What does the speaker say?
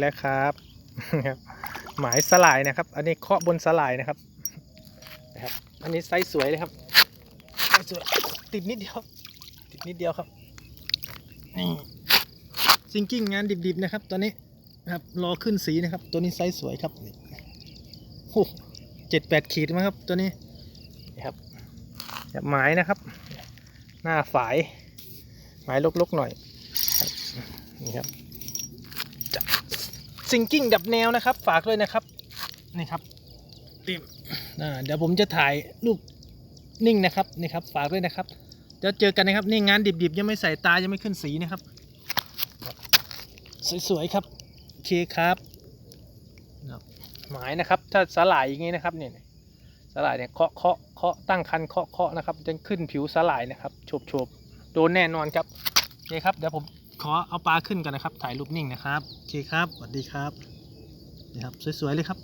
แล้วครับหมายสลายนะครับ อันนี้เคาะบนสลายนะครับนะครับ อันนี้ไซส์สวยเลยครับไซส์สวยติดนิดเดียว ติดนิดเดียวครับนี่ซิงกิ้งงานดิบๆนะครับตัวนี้นะครับรอขึ้นสีนะครับ ตัวนี้ไซส์สวยครับโอ้เจ็ดแปดขีดมั้งครับ ตัวนี้นี่ครับแบบหมายนะครับ หน้าฝาย หมายลกๆหน่อยนี่ครับ ซิงกิ้งดับแนวนะครับ ฝากด้วยนะครับ นี่ครับติมอ่าเดี๋ยวผมจะถ่ายรูปนิ่งนะครับนี่ครับ ฝากด้วยนะครับ เดี๋ยวเจอกันนะครับ นี่งานดิบๆ ยังไม่ใส่ตายังไม่ขึ้นสีนะครับ สวยๆครับโอเคครับครับหมายนะครับ ถ้าสลายอย่างงี้นะครับเนี่ยสลายเนี่ยเคาะเคาะเคาะตั้งคันเคาะเคาะนะครับจะขึ้นผิวสลายนะครับโฉบโฉบโดนแน่นอนครับโอเคครับเดี๋ยวผม ขอเอาปลาขึ้นกันนะครับ ถ่ายรูปนิ่งนะครับ โอเคครับ สวัสดีครับ นี่ครับ สวยๆเลยครับ